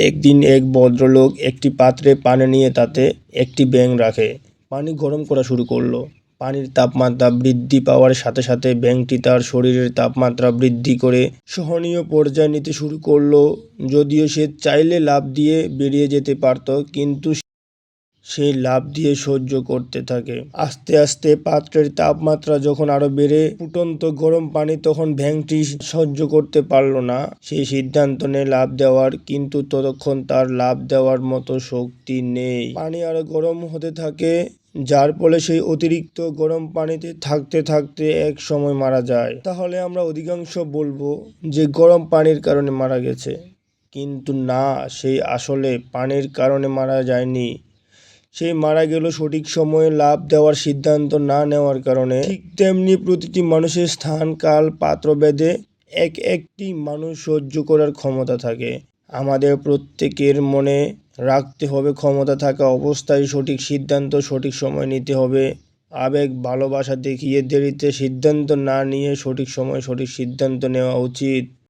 একদিন এক ভদ্রলোক একটি পাত্রে পানি নিয়ে তাতে একটি ব্যাং রাখে। পানি গরম করা শুরু করল। পানির তাপমাত্রা বৃদ্ধি পাওয়ার সাথে সাথে ব্যাঙটি তার শরীরের তাপমাত্রা বৃদ্ধি করে সহনীয় পর্যায়ে নিতে শুরু করল। যদিও সে চাইলে লাফ দিয়ে বেরিয়ে যেতে পারত, কিন্তু সে লাফ দিয়ে সহ্য করতে থাকে। আস্তে আস্তে পাত্রের তাপমাত্রা যখন আরও বেড়ে, ফুটন্ত গরম পানি তখন ভ্যাংটি সহ্য করতে পারল না। সেই সিদ্ধান্ত নেয় লাফ দেওয়ার, কিন্তু ততক্ষণ তার লাফ দেওয়ার মতো শক্তি নেই। পানি আরও গরম হতে থাকে, যার ফলে সেই অতিরিক্ত গরম পানিতে থাকতে থাকতে এক সময় মারা যায়। তাহলে আমরা অধিকাংশ বলব যে গরম পানির কারণে মারা গেছে। কিন্তু না, সেই আসলে পানির কারণে মারা যায়নি। সে মারা গেল সঠিক সময়ে লাভ দেওয়ার সিদ্ধান্ত না নেওয়ার কারণে। ঠিক তেমনি প্রতিটি মানুষের স্থান, কাল পাত্র পাত্রভেদে এক একটি মানুষ সহ্য করার ক্ষমতা থাকে। আমাদের প্রত্যেকের মনে রাখতে হবে ক্ষমতা থাকা অবস্থায় সঠিক সিদ্ধান্ত, সঠিক সময় নিতে হবে। আবেগ, ভালোবাসা দেখিয়ে দেরিতে সিদ্ধান্ত না নিয়ে সঠিক সময় সঠিক সিদ্ধান্ত নেওয়া উচিত।